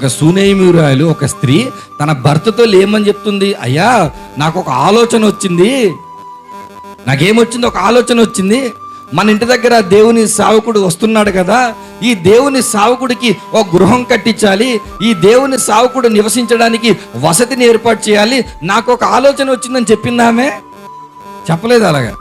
ఒక సూనేమిరాయలు ఒక స్త్రీ తన భర్తతో లేమని చెప్తుంది అయ్యా నాకు ఒక ఆలోచన వచ్చింది. నాకేమొచ్చింది? ఒక ఆలోచన వచ్చింది. మన ఇంటి దగ్గర దేవుని సావకుడు వస్తున్నాడు కదా ఈ దేవుని సావకుడికి ఒక గృహం కట్టించాలి. ఈ దేవుని సావకుడు నివసించడానికి వసతిని ఏర్పాటు చేయాలి. నాకు ఒక ఆలోచన వచ్చిందని చెప్పిందామే? చెప్పలేదు అలాగా.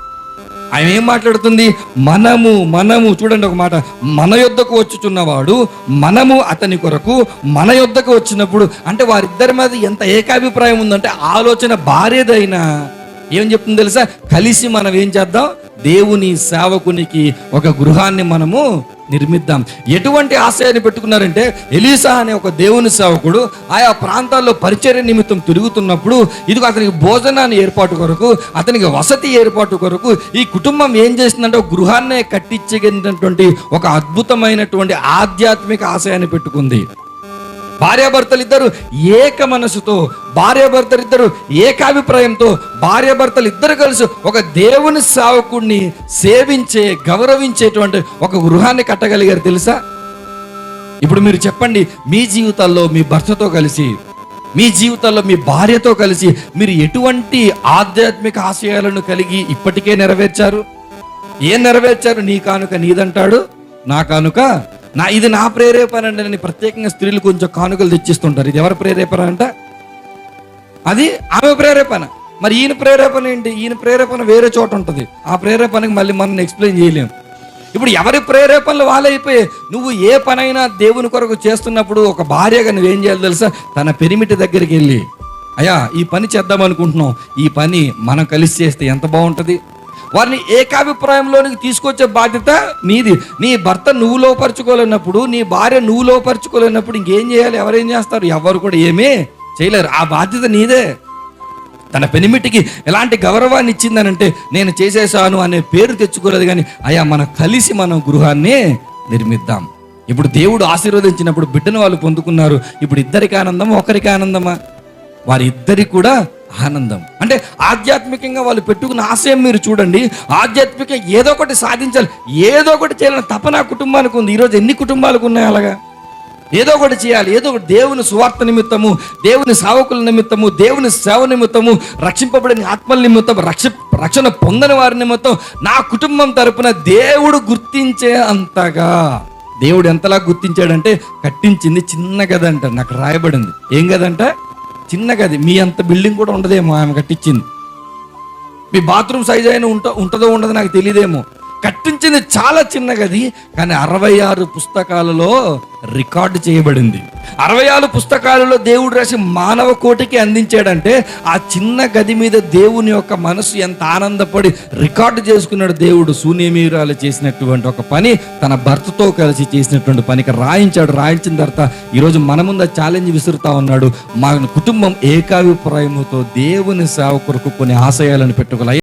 ఆయన ఏం మాట్లాడుతుంది? మనము మనము చూడండి ఒక మాట. మన యొద్దకు వచ్చుచున్నవాడు మనము అతని కొరకు మన యొద్దకు వచ్చినప్పుడు అంటే వారిద్దరి మీద ఎంత ఏకాభిప్రాయం ఉందంటే ఆలోచన భార్యదైనా ఏం చెప్తుంది తెలుసా? కలిసి మనం ఏం చేద్దాం? దేవుని సేవకునికి ఒక గృహాన్ని మనము నిర్మిద్దాం. ఎటువంటి ఆశయాన్ని పెట్టుకున్నారంటే ఎలీసా అనే ఒక దేవుని సేవకుడు ఆయా ప్రాంతాల్లో పరిచర్య నిమిత్తం తిరుగుతున్నప్పుడు ఇది అతనికి భోజనాన్ని ఏర్పాటు కొరకు అతనికి వసతి ఏర్పాటు కొరకు ఈ కుటుంబం ఏం చేసిందంటే ఒక గృహాన్నే కట్టించగలిగినటువంటి ఒక అద్భుతమైనటువంటి ఆధ్యాత్మిక ఆశయాన్ని పెట్టుకుంది. భార్యాభర్తలు ఇద్దరు ఏక మనసుతో భార్యాభర్తలు ఇద్దరు ఏకాభిప్రాయంతో భార్యాభర్తలు ఇద్దరు కలిసి ఒక దేవుని సేవకుడిని సేవించే గౌరవించేటువంటి ఒక గృహాన్ని కట్టగలిగారు తెలుసా? ఇప్పుడు మీరు చెప్పండి మీ జీవితాల్లో మీ భర్తతో కలిసి మీ జీవితాల్లో మీ భార్యతో కలిసి మీరు ఎటువంటి ఆధ్యాత్మిక ఆశయాలను కలిగి ఇప్పటికే నెరవేర్చారు? ఏం నెరవేర్చారు? నీ కానుక నీదంటాడు నా కానుక నా ఇది నా ప్రేరేపణ అంటే నేను ప్రత్యేకంగా స్త్రీలు కొంచెం కానుకలు తెచ్చిస్తుంటారు. ఇది ఎవరి ప్రేరేపణ అంట? అది ఆమె ప్రేరేపణ. మరి ఈయన ప్రేరేపణ ఏంటి? ఈయన ప్రేరేపణ వేరే చోట ఉంటుంది. ఆ ప్రేరేపణకి మళ్ళీ మనం ఎక్స్ప్లెయిన్ చేయలేము. ఇప్పుడు ఎవరి ప్రేరేపణలు వాళ్ళైపోయి నువ్వు ఏ పనైనా దేవుని కొరకు చేస్తున్నప్పుడు ఒక భార్యగా నువ్వేం చేయాలి తెలుసా? తన పెరిమిటి దగ్గరికి వెళ్ళి అయ్యా ఈ పని చేద్దాం అనుకుంటున్నాం. ఈ పని మనం కలిసి చేస్తే ఎంత బాగుంటుంది? వారిని ఏకాభిప్రాయంలోనికి తీసుకొచ్చే బాధ్యత నీది. నీ భర్త నువ్వు లోపరుచుకోలేనప్పుడు నీ భార్య నువ్వు లోపరుచుకోలేనప్పుడు ఇంకేం చేయాలి? ఎవరేం చేస్తారు? ఎవరు కూడా ఏమీ చేయలేరు. ఆ బాధ్యత నీదే. తన పెనిమిటికి ఎలాంటి గౌరవాన్ని ఇచ్చిందనంటే నేను చేసేసాను అనే పేరు తెచ్చుకోలేదు కానీ అయ్యా మనం కలిసి మనం గృహాన్ని నిర్మిద్దాం. ఇప్పుడు దేవుడు ఆశీర్వదించినప్పుడు బిడ్డను వాళ్ళు పొందుకున్నారు. ఇప్పుడు ఇద్దరికి ఆనందమా? ఒకరికి ఆనందమా? వారిద్దరికి కూడా ఆనందం. అంటే ఆధ్యాత్మికంగా వాళ్ళు పెట్టుకున్న ఆశయం మీరు చూడండి. ఆధ్యాత్మికంగా ఏదో ఒకటి సాధించాలి. ఏదో ఒకటి చేయాలని తపన కుటుంబానికి ఉంది. ఈరోజు ఎన్ని కుటుంబాలకు ఉన్నాయి అలాగా? ఏదో ఒకటి చేయాలి. ఏదో ఒకటి దేవుని సువార్త నిమిత్తము దేవుని సావకుల నిమిత్తము దేవుని సేవ నిమిత్తము రక్షింపబడిన ఆత్మల నిమిత్తం రక్ష రక్షణ పొందని వారి నిమిత్తం నా కుటుంబం తరపున దేవుడు గుర్తించే అంతగా. దేవుడు ఎంతలా గుర్తించాడంటే కట్టించింది చిన్న గదంట. నాకు రాయబడింది. ఏం గదంట? చిన్న గది మీ అంత బిల్డింగ్ కూడా ఉండదేమో ఆమె కట్టించింది. మీ బాత్రూమ్ సైజ్ అయినా ఉంట ఉంటుందో ఉండదో నాకు తెలియదేమో కట్టించింది చాలా చిన్న గది కానీ అరవై ఆరు పుస్తకాలలో రికార్డు చేయబడింది. అరవై ఆరు పుస్తకాలలో దేవుడు రాసి మానవ కోటికి అందించాడంటే ఆ చిన్న గది మీద దేవుని యొక్క మనసు ఎంత ఆనందపడి రికార్డు చేసుకున్నాడు దేవుడు శూన్యమీరాలు చేసినటువంటి ఒక పని తన భర్తతో కలిసి చేసినటువంటి పనికి రాయించాడు. రాయించిన తర్వాత ఈరోజు మన ముందు ఛాలెంజ్ విసురుతా ఉన్నాడు. మా కుటుంబం ఏకాభిప్రాయముతో దేవుని సేవ కొరకు కొన్ని ఆశయాలను పెట్టుకోవాలి.